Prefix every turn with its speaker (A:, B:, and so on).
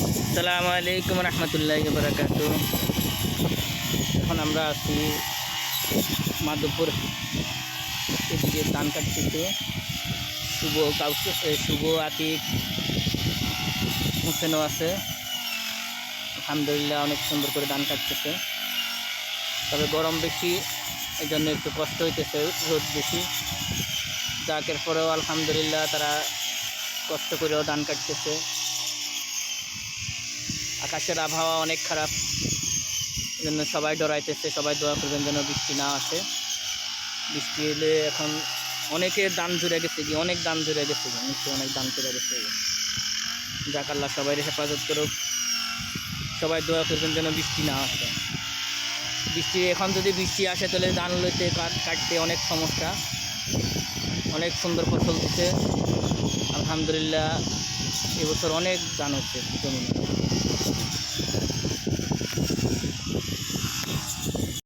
A: আসসালামু আলাইকুম রহমতুল্লাহ বরাকাত। এখন আমরা আছি মাধবপুর এদিকে ধান কাটতেছে শুভ কাউকে শুভ আতিক হোসেনও আছে। আলহামদুলিল্লাহ অনেক সুন্দর করে ধান কাটতেছে। তবে গরম বেশি এই জন্য একটু কষ্ট হইতেছে, রোদ বেশি। যাকের পরেও আলহামদুলিল্লাহ তারা কষ্ট করেও ধান কাটতেছে। আকাশের আবহাওয়া অনেক খারাপ। জন্য সবাই ডরাইতেছে, সবাই দোয়া করবেন যেন বৃষ্টি না আসে। বৃষ্টি এলে এখন অনেকে দান জুড়ে গেছে কি অনেক দান জুড়ে গেছে কি নিচে অনেক দান করে গেছে যাক আল্লাহ সবাই হেফাজত করুক। সবাই দোয়া করবেন যেন বৃষ্টি না আসে। বৃষ্টি, এখন যদি বৃষ্টি আসে তাহলে ধান লইতে কাট কাটতে অনেক সমস্যা। অনেক সুন্দর ফসল দিচ্ছে আলহামদুলিল্লাহ এবছর অনেক ধান হচ্ছে জমিনে